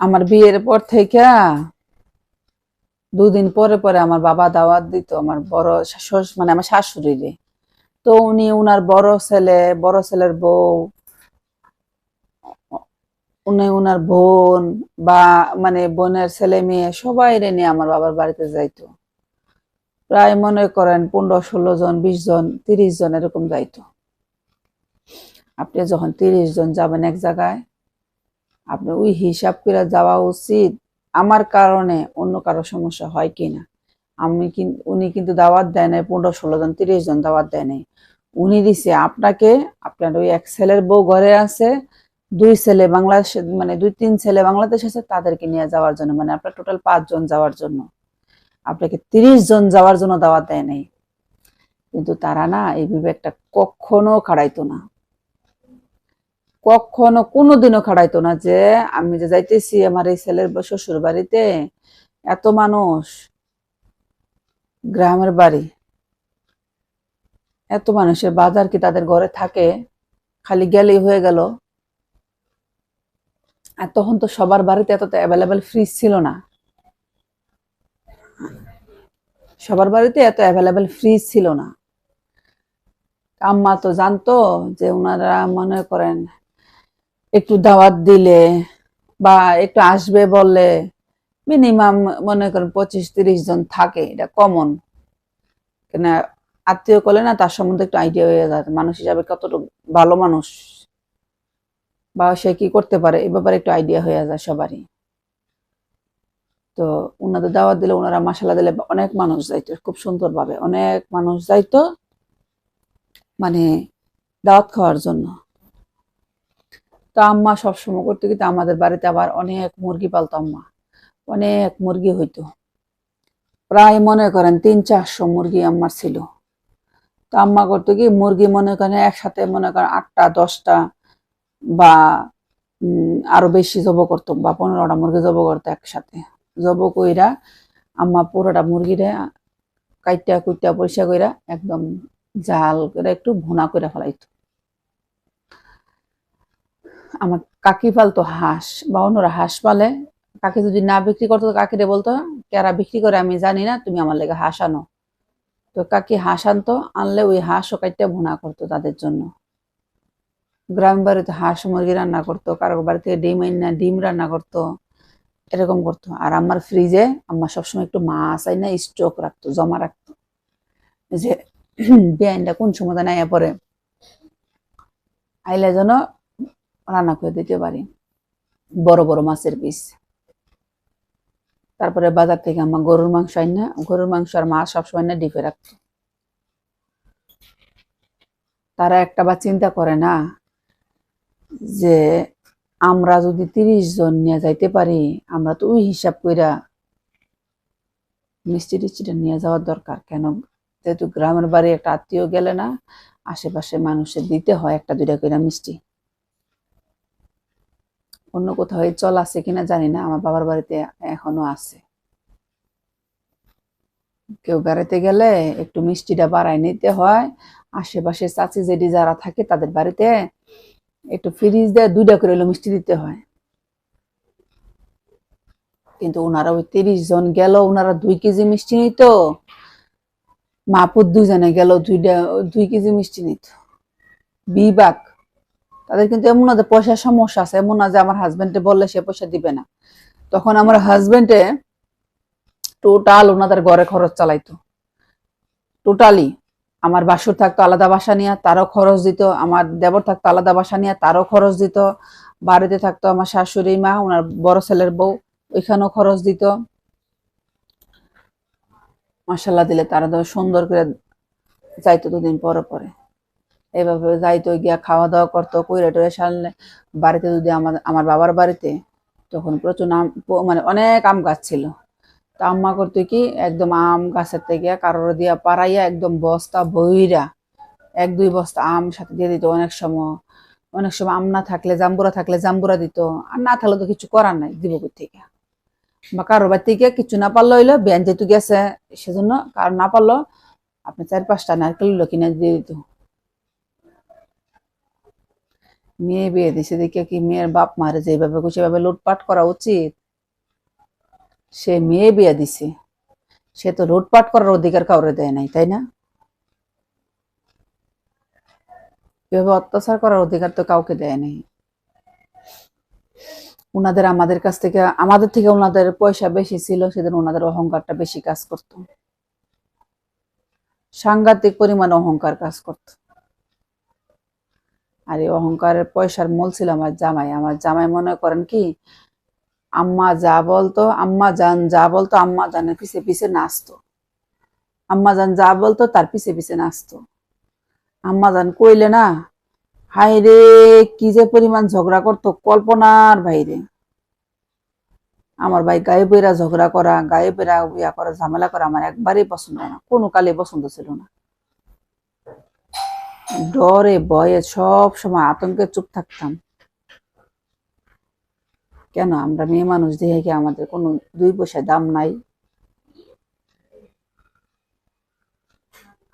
আমার বিয়ের পর থেকে দুদিন পরে পরে আমার বাবা দাওয়াত দিত, আমার বড় শাশুড় মানে আমার শাশুড়িরে তো উনি উনার বড় ছেলে, বড় ছেলের বউ, উনি উনার বোন বা মানে বোনের ছেলে মেয়ে সবাই নিয়ে আমার বাবার বাড়িতে যাইতো। প্রায় মনে করেন পনেরো, ষোলো জন, বিশ জন, তিরিশ জন এরকম যাইতো। আপনি যখন তিরিশ জন যাবেন এক জায়গায় আপনি ওই হিসাব করে যাওয়া উচিত। আমার কারণে অন্য কারও সমস্যা হয় কিনা? আমি কিন্তু উনি কিন্তু দাওয়াত দেয় নাই, পনেরো, ষোলো জন, তিরিশ জন দাওয়াত দেয় নাই। উনি দিছে আপনাকে, আপনার ওই এক ছেলের বউ ঘরে আছে, দুই ছেলে বাংলাদেশে মানে দুই, তিন ছেলে বাংলাদেশ আছে, তাদেরকে নিয়ে যাওয়ার জন্য মানে আপনার টোটাল পাঁচ জন যাওয়ার জন্য। আপনাকে তিরিশ জন যাওয়ার জন্য দাওয়াত দেয় নাই। কিন্তু তারা না এই বিবেকটা কখনো খাড়াইতো না। কখনো কোনোদিনও খাড়াইতো না যে, আমি যে যাইতেছি আমার এই ছেলের শ্বশুর বাড়িতে এত মানুষ, গ্রামের বাড়ি, এত মানুষের বাজার কি তাদের ঘরে থাকে? খালি গেলেই হয়ে গেল। আর তখন তো সবার বাড়িতে এত তো অ্যাভেলেবেল ফ্রিজ ছিল না। সবার বাড়িতে এত অ্যাভেলেবেল ফ্রিজ ছিল না। আম্মা তো জানতো যে ওনারা মনে করেন একটু দাওয়াত দিলে বা একটু আসবে বললে মিনিমাম মনে করেন পঁচিশ তিরিশ জন থাকে, এটা কমন কেন আত্মীয় করলে না তার সম্বন্ধে একটু আইডিয়া হয়ে যায়, মানুষ হিসাবে কতটুকু ভালো মানুষ বা সে কি করতে পারে, এ ব্যাপারে একটু আইডিয়া হয়ে যায় সবারই। তো ওনাদের দাওয়াত দিলে ওনারা মশালা দিলে অনেক মানুষ যাইতো, খুব সুন্দর ভাবে অনেক মানুষ যাইতো মানে দাওয়াত খাওয়ার জন্য। তো আম্মা সবসময় করতে কিন্তু আমাদের বাড়িতে আবার অনেক মুরগি পালতো আম্মা। অনেক মুরগি হইতো। প্রায় মনে করেন তিন চারশো মুরগি আম্মার ছিল। তো আম্মা করতো কি, মুরগি মনে করেন একসাথে মনে করেন আটটা, দশটা বা আরও বেশি জব করতো বা পনেরোটা মুরগি জব করতো একসাথে। জব কইরা আম্মা পুরোটা মুরগিরে কাইটা কুইটা পরিষ্কার কইরা একদম জাল করে একটু ভুনা করে ফেলাইতো। আমার কাকি পালতো হাঁস বা অন্যরা হাঁস পালে, কাকি যদি না বিক্রি করতো কাকিরে বলতো, কেরা বিক্রি করে আমি জানি না, তুমি আমার লেগে হাঁস আনো। তো কাকি হাঁস আনতো, আনলে ওই হাঁসও কাটতে ভুনা করতো তাদের জন্য। গ্রাম বাড়িতে হাঁস মুরগি রান্না করতো কারও বাড়িতে ডিম আইনা ডিম রান্না করতো, এরকম করতো। আর আমার ফ্রিজে আমার সবসময় একটু মাছ আইনা, স্টক রাখতো, জমা রাখতো। যে বেআইনটা কোন সময় জানা পরে আইলে যেন রান্না করে দিতে পারি। বড় বড় মাছের পিস। তারপরে বাজার থেকে আমার গরুর মাংস আইনা, গরুর মাংস আর মাছ সবসময় না ডিপে রাখতো। তারা একটা বা চিন্তা করে না যে আমরা যদি তিরিশ জন নিয়ে যাইতে পারি, আমরা তো ওই হিসাব কইরা মিষ্টি টিষ্টিটা নিয়ে যাওয়ার দরকার। কেন? যেহেতু গ্রামের বাড়ি একটা আত্মীয় গেলে না, আশেপাশে মানুষের দিতে হয় একটা দুইটা কইরা মিষ্টি। অন্য কোথাও এই চল আছে কিনা জানি না, আমার বাবার বাড়িতে এখনও আছে। কেউ বেড়াতে গেলে একটু মিষ্টিটা বাড়ায় নিতে হয়, আশেপাশে চাচি জেডি যারা থাকে তাদের বাড়িতে একটু ফ্রিজ দেয় দুইটা করে মিষ্টি দিতে হয়। কিন্তু ওনারা ওই তিরিশ জন গেল ওনারা দুই কেজি মিষ্টি নিত, মাপুর দুজনে গেল দুইটা, দুই কেজি মিষ্টি নিত। বিবাক তাদের কিন্তু এমন না যে পয়সার সমস্যা আছে, এমন না যে আমার হাজবেন্ডে বললে সে পয়সা দিবে না। তখন আমার হাজবেন্ডে টোটাল ওনাদের ঘরে খরচ চালাইতো। টোটালি আমার বাসুর থাকতো আলাদা বাসা নিয়ে, তারও খরচ দিত। আমার দেবর থাকতো আলাদা বাসা নিয়ে, তারও খরচ দিত। বাড়িতে থাকতো আমার শাশুড়ি মা, ওনার বড় ছেলের বউ, ওইখানেও খরচ দিত। মাসাল্লাহ দিলে তারা সুন্দর করে যাইতো দুদিন পরে পরে। এইভাবে যাইতো, গিয়া খাওয়া দাওয়া করতো কইরা টইরা সারলে বাড়িতে যদি আমার আমার বাবার বাড়িতে, তখন প্রচুর আম মানে অনেক আম গাছ ছিল। তা আম্মা করতো কি, একদম আম গাছের থেকে কারোর দিয়া পাড়াইয়া একদম বস্তা বইরা এক, দুই বস্তা আম সাথে দিয়ে দিত অনেক সময়। অনেক সময় আম না থাকলে জাম্বুরা থাকলে জাম্বুরা দিত। আর না থাকলে তো কিছু করার নাই দিব থেকে। বা কারোর বাড়ি থেকে কিছু না পারল হইল ব্যান যেহেতু গেছে, সেজন্য কার না পারল, আপনি চার পাঁচটা নারকেল কিনে দিয়ে দিত। মেয়ে বিয়ে দিছে, দেখে কি মেয়ের বাপ মারে যেভাবে সেভাবে লুটপাট করা উচিত? সে মেয়ে বিয়ে দিছে, সে তো লুটপাট করার অধিকার কাউরে দেয় নাই, তাই না? এভাবে অত্যাচার করার অধিকার তো কাউকে দেয় নাই। ওনাদের আমাদের কাছ থেকে, আমাদের থেকে ওনাদের পয়সা বেশি ছিল, সেদিন ওনাদের অহংকারটা বেশি কাজ করত। সাংঘাতিক পরিমাণে অহংকার কাজ করত। আর এই অহংকারের পয়সার মূল ছিল আমার জামাই। আমার জামাই মনে করেন কি, আম্মা যা বলতো, আম্মা জান যা বলতো, আম্মা জানের পিছে পিছে নাচতো। আম্মা জান যা বলতো, তার পিছে পিছে নাচতো। আম্মা জান কইলে না হাই রে, কি যে পরিমাণ ঝগড়া করতো কল্পনার বাইরে। আমার ভাই গায়ে বইরা ঝগড়া করা, গায়ে বেরা ইয়া করা, ঝামেলা করা আমার একবারই পছন্দ না, কোনো কালে পছন্দ ছিল না। ডরে, ভয়ে সব সময় আতঙ্কে চুপ থাকতাম। কেন? আমরা মেয়ে মানুষ, দেখে কি আমাদের কোনো দুই পয়সা দাম নাই?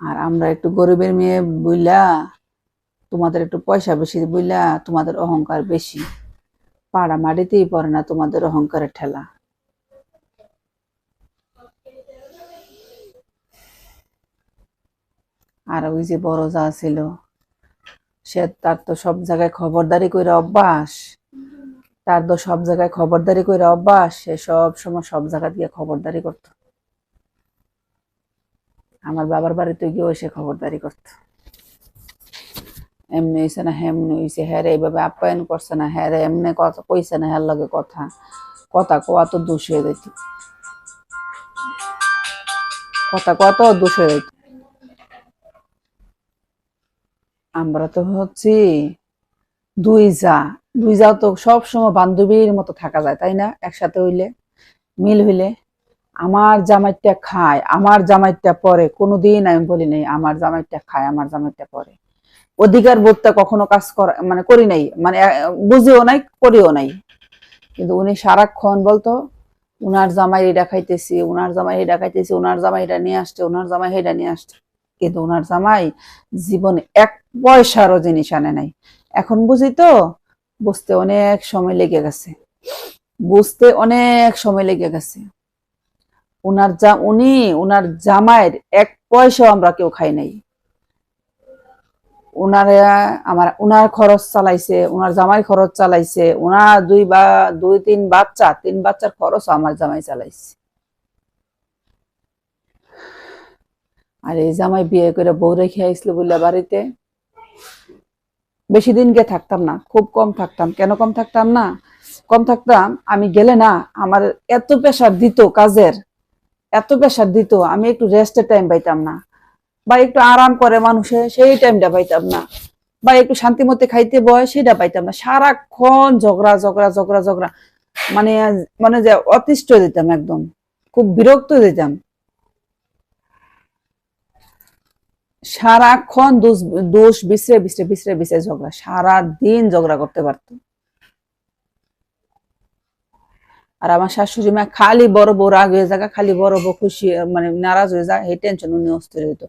আর আমরা একটু গরিবের মেয়ে বুইলা, তোমাদের একটু পয়সা বেশি বুইলা, তোমাদের অহংকার বেশি। পাড়া মাটিতেই পড়ে না তোমাদের অহংকারের ঠেলা। আর ওই যে বড় যা ছিল, সে তার তো সব জায়গায় খবরদারি করে অভ্যাস। তার তো সব জায়গায় খবরদারি করে অভ্যাস, সে সব সময় সব জায়গা দিয়ে খবরদারি করতো। আমার বাবার বাড়িতে গিয়েও সে খবরদারি করতো। এমনি হয়েছে না, হেমনি হয়েছে হ্যাঁ রে, এইভাবে আপ্যায়ন করছে না হ্যাঁ এমনি কথা কইছে না হ্যার লগে কথা। কথা কোয়া তো দোষ হয়ে যেত কথা কোয়া তো দোষ হয়ে যেত আমরা তো হচ্ছি দুই যা। দুই যা তো সব সময় বান্ধবীর মতো থাকা যায়, তাই না? একসাথে হইলে, মিল হইলে। আমার জামাইটা খায়, আমার জামাইটা পরে। কোনোদিন আমি বলি নাই, আমার জামাইটা খায়, আমার জামাইটা পরে। অধিকার বোধটা কখনো কাজ করা মানে করি নাই মানে বুঝিও নাই, করিও নাই। কিন্তু উনি সারাক্ষণ বলতো, উনার জামাই এটা খাইতেছি উনার জামাই এটা খাইতেছি উনার জামাই এটা নিয়ে আসছে, উনার জামাই এটা নিয়ে আসছে। কিন্তু উনার জামাই জীবনে এক পয়সারও জিনিস আনে নাই। এখন বুঝি তো, বুঝতে অনেক সময় লেগে গেছে। বুঝতে অনেক সময় লেগে গেছে। উনার যা উনি, উনার জামাইয়ের এক পয়সাও আমরা কেউ খাই নাই। উনারা, আমার, উনার খরচ চালাইছে, উনার জামাই খরচ চালাইছে, উনার দুই বা, দুই, তিন বাচ্চা, তিন বাচ্চার খরচ আমার জামাই চালাইছে। আর এই জামাই বিয়ে করে বউ রেখে আইসলো বলে বাড়িতে। বেশি দিন গিয়ে থাকতাম না, খুব কম থাকতাম। কেন কম থাকতাম না? কম থাকতাম, আমি গেলে না, আমার এত প্রেশার দিত কাজের, এত প্রেশার দিত, আমি একটু রেস্টের টাইম পাইতাম না। বা একটু আরাম করে মানুষে, সেই টাইমটা পাইতাম না। বা একটু শান্তি মতে খাইতে বয়, সেটা পাইতাম না। সারাক্ষণ ঝগড়া ঝগড়া ঝগড়া ঝগড়া। মানে মানে যে অতিষ্ঠ দিতাম একদম। খুব বিরক্ত হয়ে সারাক্ষণ দোষ বিছরে বিছরে বিছরে ঝগড়া ঝগড়া করতে পারতো। আর আমার শাশুড়ি মা খালি বড় বউ, রাগ হয়ে খালি বড় বউ খুশি মানে নারাজ হয়ে যায় এই টেনশন উনি অস্থির হইত।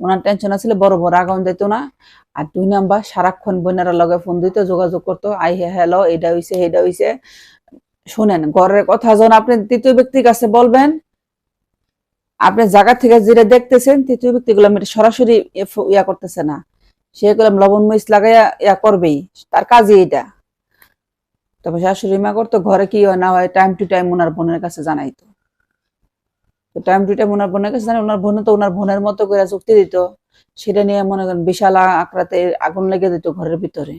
ওনার টেনশন আসলে বড় বড় রাগ দিত না। আর দুই নাম্বার, সারাক্ষণ বোনেরা লগে ফোন দিত, যোগাযোগ করতো, আই হে, হ্যালো, এটা হইছে এটা হইছে। শোনেন, ঘরের কথা যখন আপনি তৃতীয় ব্যক্তির কাছে বলবেন আপনি জায়গা থেকে যেটা দেখতেছেন তৃতীয় ব্যক্তিগুলো সরাসরি ইয়া করতেছে না। সেগুলো লবণ মরিচ লাগাইয়া ইয়া করবেই। তার কাজই এটা তবে শাশুড়ি মা করতো, ঘরে কি হয় না হয় টাইম টু টাইম ওনার বোনের কাছে জানাইতো। টাইম টু টাইম ওনার বোনের কাছে জানাই ওনার বোন তো ওনার বোনের মতো করে যুক্তি দিত। সেটা নিয়ে মনে করেন বিশাল আঁকড়াতে আগুন লেগে দিত ঘরের ভিতরে।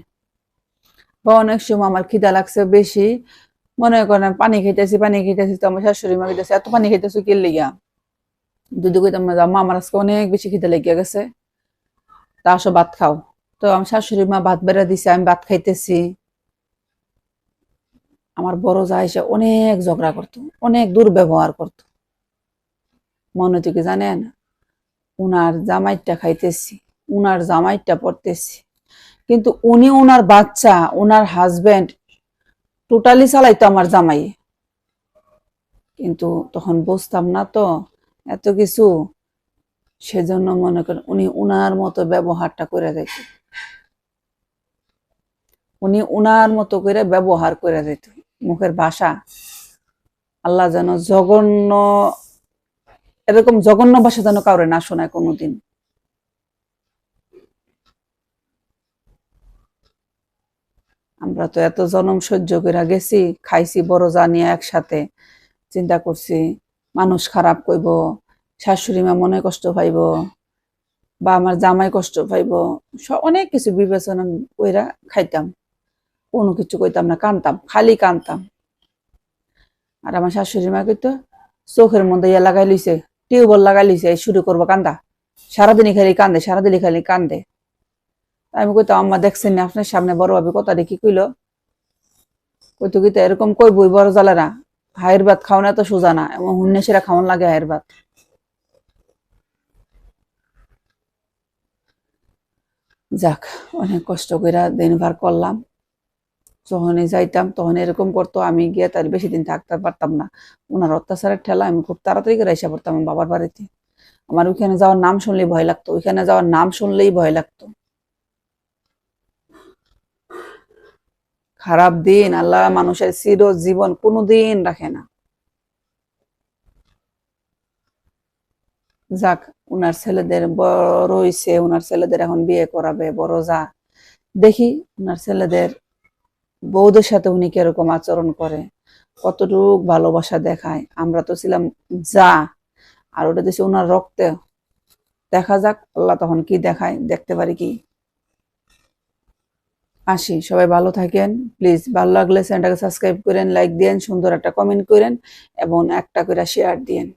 বা অনেক সময় আমার খিদা লাগছে বেশি। মনে করেন পানি খাইতেছি পানি খাইতেছি। তো আমার শাশুড়ি মা খাইতেছে এত পানি খাইতেছো কি লিগা? দুধু কইতাম না আমার আজকে অনেক বেশি খিদে লেগে গেছে। তা আসো ভাত খাও। তো আমার শাশুড়ি মা ভাত বেড়া দিছে, আমি ভাত খাইতেছি। আমার বড় যা এসে অনেক ঝগড়া করতো, অনেক দুর্ব্যবহার করতো। মনে হতো জানেন? উনার জামাইটা খাইতেছি, উনার জামাইটা পড়তেছি কিন্তু উনি উনার বাচ্চা, উনার হাজবেন্ড টোটালি চালাইতো আমার জামাই। কিন্তু তখন বুঝতাম না তো এত কিছু সেজন্য মনে করেন উনি উনার মতো ব্যবহারটা করে দিত। উনি উনার মতো করে ব্যবহার করে দিত। মুখের ভাষা আল্লাহ যেন জঘন্য, এরকম জঘন্য ভাষা যেন কাউরে না শোনায় কোনোদিন। আমরা তো এত জনম সহ্য করে গেছি, খাইছি, বড় জানিয়া একসাথে, চিন্তা করছি মানুষ খারাপ কইব, শাশুড়ি মা মনে কষ্ট পাইব, বা আমার জামাই কষ্ট পাইব, স- অনেক কিছু বিবেচনা কইরা খাইতাম। কোনো কিছু কইতাম না, কানতাম, খালি কানতাম। আর আমার শাশুড়ি মা কইতো, চোখের মধ্যে ইয়ে লাগাই লইছে, টিউবওয়েল লাগাই লইছে শুরু করব কান্দা। সারাদিনই খালি কান্দে, সারাদিনই খালি কান্দে। আমি কইতাম, আম্মা দেখছেন না, আপনার সামনে বড় ভাবে কথা দেখি কইলো? কইতো কইতো, এরকম কইবই বড় জ্বালারা হায়ের ভাত খাওয়ানো এত সোজা না, এবং হুন্নে সেরা খাওয়ান লাগে হায়ের ভাত। যাক, অনেক কষ্ট কইরা দিন ভার করলাম। যখনই যাইতাম তখন এরকম করতো, আমি গিয়ে তার বেশি দিন থাকতে পারতাম না। ওনার অত্যাচারের ঠেলা, আমি খুব তাড়াতাড়ি করে এসে পড়তাম বাবার বাড়িতে। আমার ওইখানে যাওয়ার নাম শুনলেই ভয় লাগতো, ওইখানে যাওয়ার নাম শুনলেই ভয় লাগতো। খারাপ দিন, আল্লাহ মানুষের চির জীবন কোনোদিন রাখে না। যাক, উনার ছেলেদের বড় হইছে, উনার ছেলেদের এখন বিয়ে করাবে, বড় যা। দেখি, উনার ছেলেদের বউদের সাথে উনি কীরকম আচরণ করে, কতটুক ভালোবাসা দেখায়। আমরা তো ছিলাম যা, আর ওটা দিছে উনার রক্তে। দেখা যাক, আল্লাহ তখন কি দেখায়, দেখতে পারি কি? আসি। সবাই ভালো থাকেন। প্লিজ ভালো লাগলে চ্যানেলটাকে সাবস্ক্রাইব করেন লাইক দিয়েন সুন্দর একটা কমেন্ট করেন এবং একটা করে শেয়ার দিয়েন